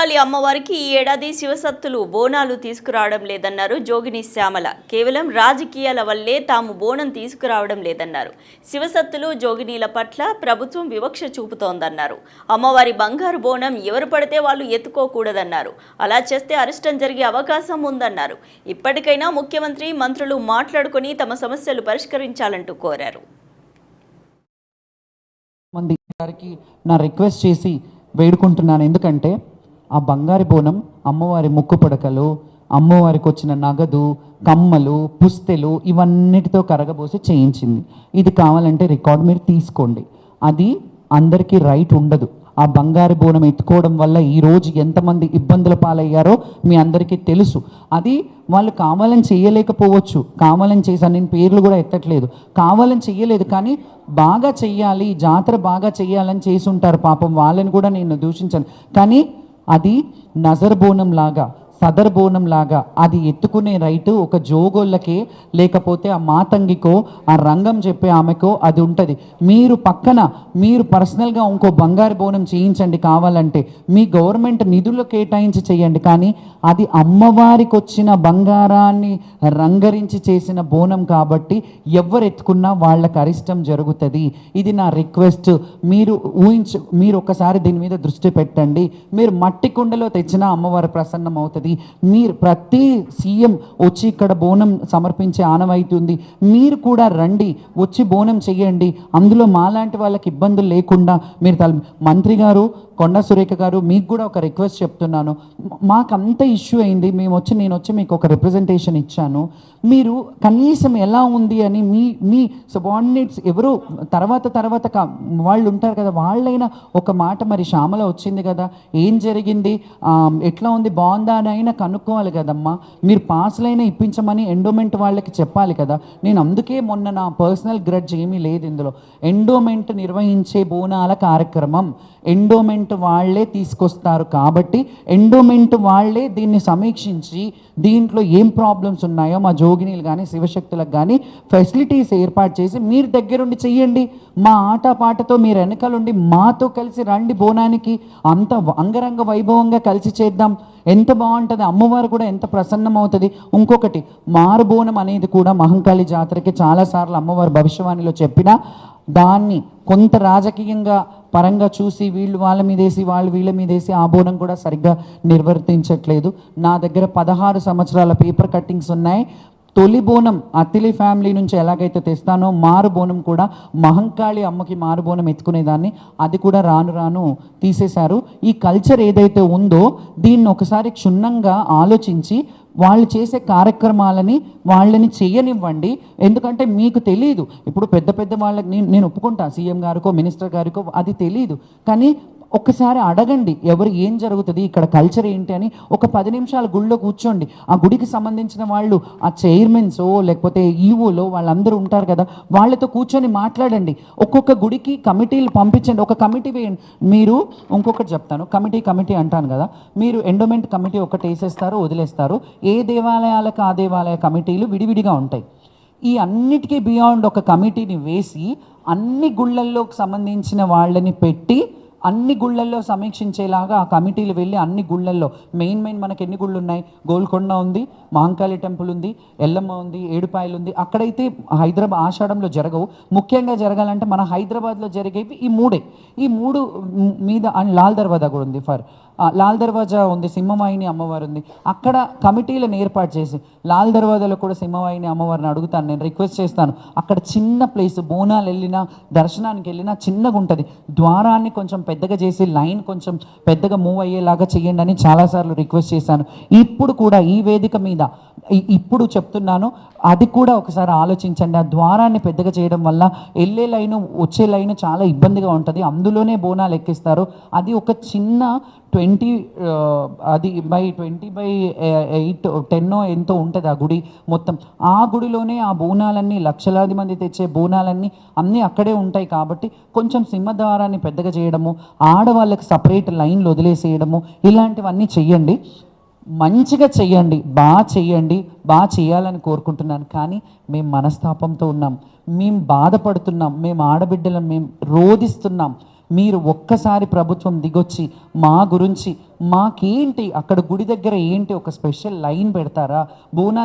మహంకాళి అమ్మవారికి ఈ ఏడాది శివసత్తులు బోనాలు తీసుకురావడం లేదన్నారు జోగిని శ్యామల. కేవలం రాజకీయాల వల్లే తాము బోనం తీసుకురావడం లేదన్నారు. శివసత్తులు జోగినీల పట్ల ప్రభుత్వం వివక్ష చూపుతోందన్నారు. అమ్మవారి బంగారు బోనం ఎవరు పడితే వాళ్ళు ఎత్తుకోకూడదన్నారు. అలా చేస్తే అరిష్టం జరిగే అవకాశం ఉందన్నారు. ఇప్పటికైనా ముఖ్యమంత్రి మంత్రులు మాట్లాడుకొని తమ సమస్యలు పరిష్కరించాలంటూ కోరారు. మంది గారికి నా రిక్వెస్ట్ చేసి వేడుకుంటున్నాను. ఎందుకంటే ఆ బంగారు బోనం అమ్మవారి ముక్కు పడకలు అమ్మవారికి వచ్చిన నగదు కమ్మలు పుస్తెలు ఇవన్నిటితో కరగబోసి చేయించింది. ఇది కావాలంటే రికార్డ్ మీరు తీసుకోండి. అది అందరికీ రైట్ ఉండదు. ఆ బంగారు బోనం ఎత్తుకోవడం వల్ల ఈరోజు ఎంతమంది ఇబ్బందుల పాలయ్యారో మీ అందరికీ తెలుసు. అది వాళ్ళు కావాలని చేయలేకపోవచ్చు. కావాలని చేశాను నేను పేర్లు కూడా ఎత్తట్లేదు. కావాలని చెయ్యలేదు కానీ బాగా చెయ్యాలి జాతర బాగా చెయ్యాలని చేసి ఉంటారు. పాపం వాళ్ళని కూడా నేను దూషించాను. కానీ అది నజర్ బోనం లాగా సదర్ బోనం లాగా అది ఎత్తుకునే రైటు ఒక జోగోళ్ళకే లేకపోతే ఆ మాతంగికో ఆ రంగం చెప్పే ఆమెకో అది ఉంటుంది. మీరు పక్కన మీరు పర్సనల్గా ఇంకో బంగారు బోనం చేయించండి కావాలంటే మీ గవర్నమెంట్ నిధులు కేటాయించి చేయండి. కానీ అది అమ్మవారికి వచ్చిన బంగారాన్ని రంగరించి చేసిన బోనం కాబట్టి ఎవరు ఎత్తుకున్నా వాళ్ళకి అరిష్టం జరుగుతుంది. ఇది నా రిక్వెస్ట్. మీరు ఊహించు మీరు ఒకసారి దీని మీద దృష్టి పెట్టండి. మీరు మట్టి కుండలో తెచ్చిన అమ్మవారి ప్రసన్నం అవుతుంది మీరు ప్రతి సీఎం వచ్చి ఇక్కడ బోనం సమర్పించే ఆనవాయితీ ఉంది. మీరు కూడా రండి వచ్చి బోనం చేయండి అందులో మాలాంటి వాళ్ళకి ఇబ్బందులు లేకుండా మీరు తల మంత్రి గారు కొండ సురేఖ గారు మీకు కూడా ఒక రిక్వెస్ట్ చెప్తున్నాను. మాకు అంత ఇష్యూ అయింది. మేము వచ్చి నేను వచ్చి మీకు ఒక రిప్రజెంటేషన్ ఇచ్చాను. మీరు కనీసం ఎలా ఉంది అని మీ మీ సబార్డినేట్స్ ఎవరు తర్వాత తర్వాత వాళ్ళు ఉంటారు కదా వాళ్ళైనా ఒక మాట మరి శ్యామల వచ్చింది కదా ఏం జరిగింది? ఎట్లా ఉంది? బాగుందా అని అయినా కనుక్కోవాలి కదమ్మా. మీరు పాస్లైనా ఇప్పించమని ఎండోమెంట్ వాళ్ళకి చెప్పాలి కదా. నేను అందుకే మొన్న నా పర్సనల్ గ్రడ్జ్ ఏమీ లేదు ఇందులో. ఎండోమెంట్ నిర్వహించే బోనాల కార్యక్రమం. ఎండోమెంట్ వాళ్ళే తీసుకొస్తారు కాబట్టి ఎండోమెంట్ వాళ్ళే దీన్ని సమీక్షించి దీంట్లో ఏం ప్రాబ్లమ్స్ ఉన్నాయో మా జోగినీలు కానీ శివశక్తులకు కానీ ఫెసిలిటీస్ ఏర్పాటు చేసి మీరు దగ్గరుండి చెయ్యండి. మా ఆటపాటతో మీరు వెనకాలండి మాతో కలిసి రండి బోనానికి. అంత అంగరంగ వైభవంగా కలిసి చేద్దాం. ఎంత బాగుంటుంది అమ్మవారు కూడా ఎంత ప్రసన్నం అవుతుంది ఇంకొకటి మారుబోనం అనేది కూడా మహంకాళి జాతరకి చాలాసార్లు అమ్మవారు భవిష్యవాణిలో చెప్పినా దాన్ని కొంత రాజకీయంగా పరంగా చూసి వీళ్ళు వాళ్ళ మీదేసి వాళ్ళు వీళ్ళ మీదేసి ఆ బోనం కూడా సరిగ్గా నిర్వర్తించట్లేదు. నా దగ్గర పదహారు సంవత్సరాల పేపర్ కట్టింగ్స్ ఉన్నాయి. తొలి బోనం అతిలి ఫ్యామిలీ నుంచి ఎలాగైతే తెస్తానో మారు బోనం కూడా మహంకాళి అమ్మకి మారు బోనం ఎత్తుకునేదాన్ని. అది కూడా రాను రాను తీసేశారు. ఈ కల్చర్ ఏదైతే ఉందో దీన్ని ఒకసారి క్షుణ్ణంగా ఆలోచించి వాళ్ళు చేసే కార్యక్రమాలని వాళ్ళని చేయనివ్వండి. ఎందుకంటే మీకు తెలియదు ఇప్పుడు పెద్ద పెద్ద వాళ్ళకి నేను నేను ఒప్పుకుంటా సీఎం గారికో మినిస్టర్ గారికో అది తెలియదు కానీ ఒక్కసారి అడగండి ఎవరు ఏం జరుగుతుంది ఇక్కడ కల్చర్ ఏంటి అని ఒక పది నిమిషాలు గుళ్ళో కూర్చోండి. ఆ గుడికి సంబంధించిన వాళ్ళు ఆ చైర్మన్సో లేకపోతే ఈవోలో వాళ్ళందరూ ఉంటారు కదా వాళ్ళతో కూర్చొని మాట్లాడండి. ఒక్కొక్క గుడికి కమిటీలు పంపించండి. ఒక కమిటీ వేయండి. మీరు ఇంకొకటి చెప్తాను కమిటీ కమిటీ అంటాను కదా మీరు ఎండోమెంట్ కమిటీ ఒకటి వేసేస్తారు వదిలేస్తారు. ఏ దేవాలయాలకు ఆ దేవాలయ కమిటీలు విడివిడిగా ఉంటాయి. ఈ అన్నిటికీ బియాండ్ ఒక కమిటీని వేసి అన్ని గుళ్ళల్లోకి సంబంధించిన వాళ్ళని పెట్టి అన్ని గుళ్ళల్లో సమీక్షించేలాగా ఆ కమిటీలు వెళ్ళి అన్ని గుళ్ళల్లో మెయిన్ మెయిన్ మనకి ఎన్ని గుళ్ళు ఉన్నాయి గోల్కొండ ఉంది మహంకాళి టెంపుల్ ఉంది ఎల్లమ్మ ఉంది ఏడుపాయలు ఉంది. అక్కడైతే హైదరాబాద్ ఆషాఢంలో జరగవు. ముఖ్యంగా జరగాలంటే మన హైదరాబాద్లో జరిగేవి ఈ మూడే. ఈ మూడు మీద అండ్ లాల్ దర్వాజా కూడా ఉంది ఫర్ లాల్ దర్వాజా ఉంది సింహవాహిని అమ్మవారు ఉంది. అక్కడ కమిటీలను ఏర్పాటు చేసి లాల్ దర్వాజాలో కూడా సింహవాహిని అమ్మవారిని అడుగుతాను నేను రిక్వెస్ట్ చేస్తాను. అక్కడ చిన్న ప్లేస్ బోనాలు వెళ్ళినా దర్శనానికి వెళ్ళినా చిన్నగా ఉంటుంది. ద్వారాన్ని కొంచెం పెద్దగా చేసి లైన్ కొంచెం పెద్దగా మూవ్ అయ్యేలాగా చేయండి అని చాలాసార్లు రిక్వెస్ట్ చేశాను. ఇప్పుడు కూడా ఈ వేదిక మీద ఇప్పుడు చెప్తున్నాను అది కూడా ఒకసారి ఆలోచించండి. ఆ ద్వారాన్ని పెద్దగా చేయడం వల్ల వెళ్ళే లైను వచ్చే లైను చాలా ఇబ్బందిగా ఉంటుంది. అందులోనే బోనాలు ఎక్కిస్తారు. అది ఒక చిన్న ట్వంటీ అది బై ట్వంటీ బై ఎయిట్ టెన్నో ఎంతో ఉంటుంది ఆ గుడి మొత్తం. ఆ గుడిలోనే ఆ బోనాలన్నీ లక్షలాది మంది తెచ్చే బోనాలన్నీ అన్నీ అక్కడే ఉంటాయి కాబట్టి కొంచెం సింహద్వారాన్ని పెద్దగా చేయడము ఆడవాళ్ళకి సపరేట్ లైన్లు వదిలేసేయడము ఇలాంటివన్నీ చెయ్యండి. మంచిగా చెయ్యండి బాగా చెయ్యండి బాగా చేయాలని కోరుకుంటున్నాను. కానీ మేము మనస్తాపంతో ఉన్నాం మేము బాధపడుతున్నాం మేము ఆడబిడ్డలం మేము రోధిస్తున్నాం. మీరు ఒక్కసారి ప్రభుత్వం దిగొచ్చి మా గురించి మాకేంటి అక్కడ గుడి దగ్గర ఏంటి ఒక స్పెషల్ లైన్ పెడతారా? బోనాలు